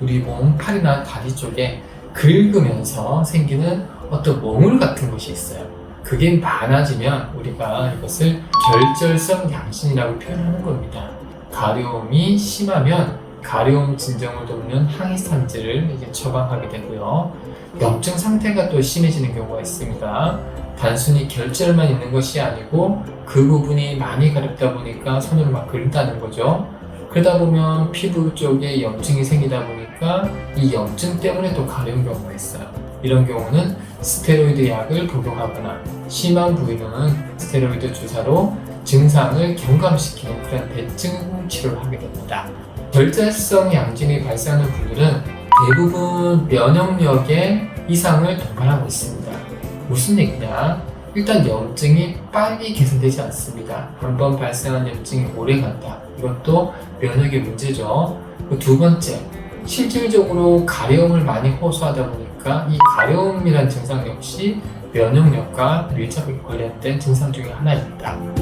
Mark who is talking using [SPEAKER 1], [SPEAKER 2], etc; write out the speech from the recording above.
[SPEAKER 1] 우리 몸 팔이나 다리 쪽에 긁으면서 생기는 어떤 몽울 같은 것이 있어요. 그게 많아지면 우리가 이것을 결절성 양신이라고 표현하는 겁니다. 가려움이 심하면 가려움 진정을 돕는 항히스탄제를 이제 처방하게 되고요. 염증 상태가 또 심해지는 경우가 있습니다. 단순히 결절만 있는 것이 아니고 그 부분이 많이 가렵다 보니까 손으로 막 긁는다는 거죠. 그러다 보면 피부 쪽에 염증이 생기다 보니까 이 염증 때문에 또 가려운 경우가 있어요. 이런 경우는 스테로이드 약을 복용하거나 심한 부위는 스테로이드 주사로 증상을 경감시키는 그런 대증 치료를 하게 됩니다. 결절성 양진이 발생하는 분들은 대부분 면역력에 이상을 동반하고 있습니다. 무슨 얘기냐? 일단 염증이 빨리 개선되지 않습니다. 한번 발생한 염증이 오래 간다. 이것도 면역의 문제죠. 그두 번째, 실질적으로 가려움을 많이 호소하다 보니까 이 가려움이란 증상 역시 면역력과 밀접하게 관련된 증상 중에 하나입니다.